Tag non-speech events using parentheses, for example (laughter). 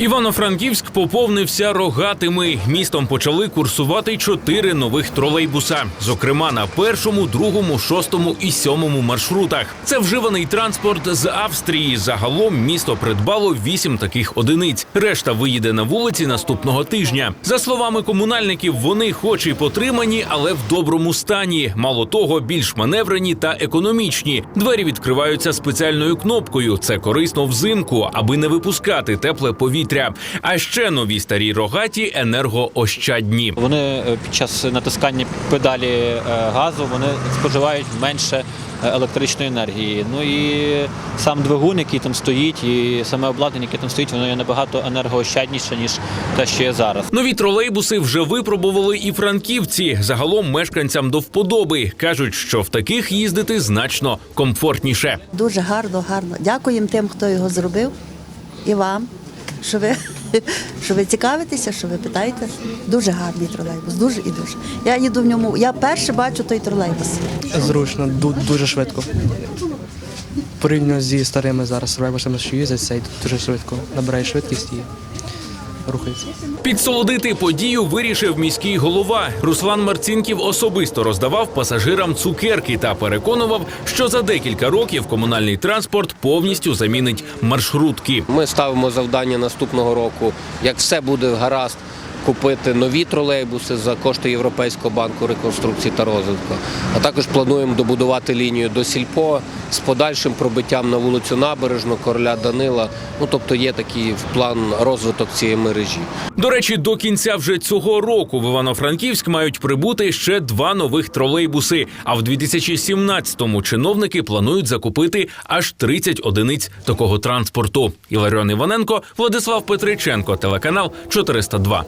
Івано-Франківськ поповнився рогатими. Містом почали курсувати чотири нових тролейбуса. Зокрема, на першому, другому, шостому і сьомому маршрутах. Це вживаний транспорт з Австрії. Загалом місто придбало вісім таких одиниць. Решта виїде на вулиці наступного тижня. За словами комунальників, вони хоч і потримані, але в доброму стані. Мало того, більш маневрені та економічні. Двері відкриваються спеціальною кнопкою. Це корисно взимку, аби не випускати тепле повітря. А ще нові старі рогаті енергоощадні. Вони е, під час натискання педалі е, газу вони споживають менше е, електричної енергії. Ну і сам двигун, який там стоїть, і саме обладнання, яке там стоїть, воно є набагато енергоощадніше ніж те, що є зараз. Нові тролейбуси вже випробували і франківці. Загалом мешканцям до вподоби кажуть, що в таких їздити значно комфортніше. Дуже гарно, гарно. Дякуємо тим, хто його зробив, і вам, що ви, (laughs) що ви цікавитеся, що ви питаєте. Дуже гарний тролейбус, дуже і дуже. Я їду в ньому. Я перше бачу той тролейбус. Зручно, дуже швидко. Порівняно зі старими зараз тролейбусами, що їздять, цей дуже швидко. Набирає швидкість і рухається. Підсолодити подію вирішив міський голова. Руслан Марцінків особисто роздавав пасажирам цукерки та переконував, що за декілька років комунальний транспорт повністю замінить маршрутки. Ми ставимо завдання наступного року, як все буде гаразд, купити нові тролейбуси за кошти Європейського банку реконструкції та розвитку. А також плануємо добудувати лінію до Сільпо з подальшим пробиттям на вулицю Набережну, короля Данила. Ну тобто є такий план розвиток цієї мережі. До речі, до кінця вже цього року в Івано-Франківськ мають прибути ще два нових тролейбуси. А в 2017-му чиновники планують закупити аж 30 одиниць такого транспорту. Іларіон Іваненко, Владислав Петриченко, телеканал 402.